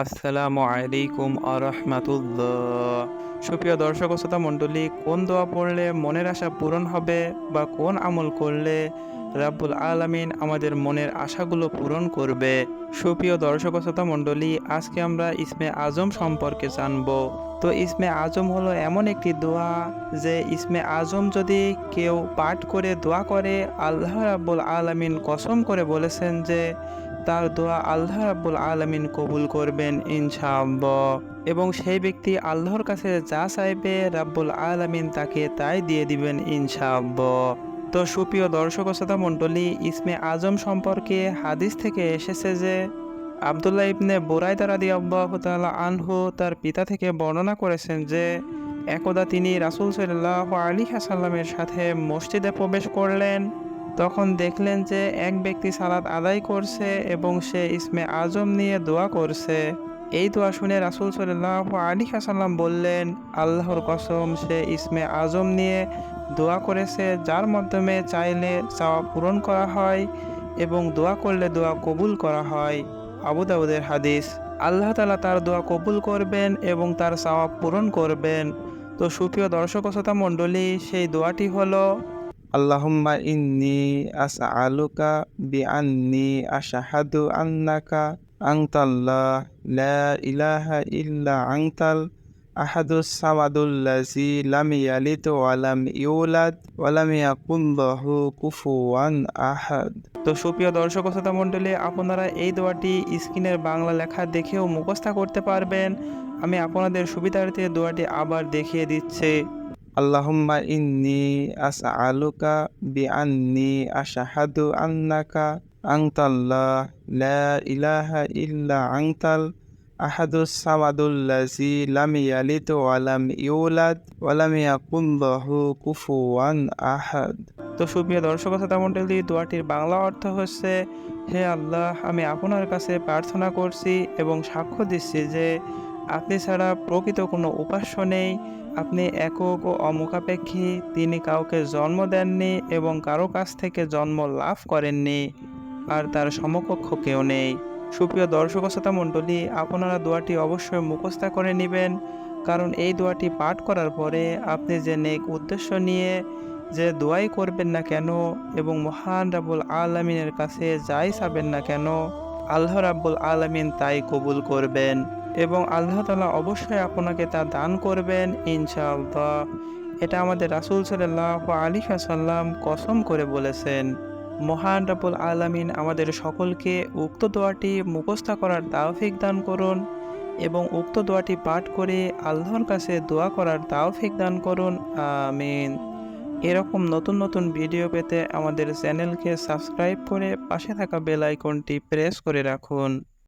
আসসালামু আলাইকুম আরহামাতুল্লাহ। সুপ্রিয় দর্শক শ্রোতা মণ্ডলী, কোন দোয়া পড়লে মনের আশা পূরণ হবে বা কোন আমল করলে রাব্বুল আলামিন আমাদের মনের আশাগুলো পূরণ করবে? সুপ্রিয় দর্শক শ্রোতা মণ্ডলী, আজকে আমরা ইসমে আজম সম্পর্কে জানব। তো ইসমে আজম হলো এমন একটি দোয়া যে ইসমে আজম যদি কেউ পাঠ করে, দোয়া করে, আল্লাহ রাব্বুল আলামিন কসম করে বলেছেন যে তার দোয়া আল্লাহ রাব্বুল আলামিন কবুল করবেন, ইনশাআল্লাহ। এবং সেই ব্যক্তি আল্লাহর কাছে যা চাইবে রাব্বুল আলামিন তাকে তাই দিয়ে দিবেন, ইনশাআল্লাহ। তো সুপ্রিয় দর্শক শ্রোতা মণ্ডলী, ইসমে আজম সম্পর্কে হাদিস থেকে এসেছে যে, আবদুল্লাহ ইবনে বোরাইদা রাদি আল্লাহ তাআলা আনহু তার পিতা থেকে বর্ণনা করেছেন যে, একদা তিনি রাসূল সাল্লাল্লাহু আলী হাসাল্লামের সাথে মসজিদে প্রবেশ করলেন। তখন দেখলেন যে এক ব্যক্তি সালাত আদায় করছে এবং সে ইসমে আজম নিয়ে দোয়া করছে। এই দোয়া শুনে রাসুল সাল্লাহ আলী হাসাল্লাম বললেন, আল্লাহর কসম, সে ইসমে আজম নিয়ে দোয়া করেছে, যার মাধ্যমে চাইলে চাওয়া পূরণ করা হয় এবং দোয়া করলে দোয়া কবুল করা হয়। আবু দাউদের হাদিস, আল্লাহ তালা তার দোয়া কবুল করবেন এবং তার চাওয়া পূরণ করবেন। তো সুপ্রিয় দর্শক শ্রোতা মণ্ডলী, সেই দোয়াটি হলো আল্লাহুম্মা ইন্নি আসআলুকা বিআন্নি আশহাদু আন্নাকা আনতাল্লাহ লা ইলাহা ইল্লা আনতাল আহাদুস সামাদুল্লাজি লাম ইয়ালিদ ওয়া লাম ইউলাদ ওয়া লাম ইয়াকুল লাহু কুফুয়ান আহাদ তো সুপ্রিয় দর্শক শ্রোতা মণ্ডলী, আপনারা এই দোয়াটি স্ক্রিনের বাংলা লেখা দেখেও মুখস্থ করতে পারবেন। আমি আপনাদের সুবিধার্থে দোয়াটি আবার দেখিয়ে দিচ্ছি। আল্লাহুম্মা ইন্নি আসআলুকা বিআন্নি আশহাদু আন্নাকা আনতাল্লাহ লা ইলাহা ইল্লা আনতাল আহাদুস সামাদুল্লাজি লাম ইয়ালিদ ওয়া লাম ইউলাদ ওয়া লাম ইয়াকুল লাহু কুফুয়ান আহাদ তো সুপ্রিয় দর্শক শ্রোতা মণ্ডলী দোয়াটির বাংলা অর্থ হচ্ছে, হে আল্লাহ, আমি আপনার কাছে প্রার্থনা করছি এবং সাক্ষ্য দিচ্ছি যে আপনি ছাড়া প্রকৃত কোনো উপাস্য নেই। আপনি একক ও অমুখাপেক্ষী। তিনি কাউকে জন্ম দেননি এবং কারও কাছ থেকে জন্ম লাভ করেননি। আর তার সমকক্ষ কেউ নেই। সুপ্রিয় দর্শক শ্রোতা মণ্ডলী, আপনারা দোয়াটি অবশ্যই মুখস্থ করে নেবেন। কারণ এই দোয়াটি পাঠ করার পরে আপনি যে নেক উদ্দেশ্য নিয়ে যে দোয়াই করবেন না কেন এবং মহান রাব্বুল আলমিনের কাছে যাই চাবেন না কেন, আল্লাহ রাব্বুল আলমিন তাই কবুল করবেন। এবং আল্লাহ তালা অবশ্যই আপনাকে তা দান করবেন ইনশাআল্লাহ। এটা আমাদের রাসুল সাল্লাহ আলী সাল্লাম কসম করে বলেছেন। মহান রাব্বুল আলামিন আমাদের সকলকে উক্ত দোয়াটি মুখস্থ করার তাওফিক দান করুন এবং উক্ত দোয়াটি পাঠ করে আল্লাহর কাছে দোয়া করার তাওফিক দান করুন, আমিন। এরকম নতুন নতুন ভিডিও পেতে আমাদের চ্যানেলকে সাবস্ক্রাইব করে পাশে থাকা বেল আইকনটি প্রেস করে রাখুন।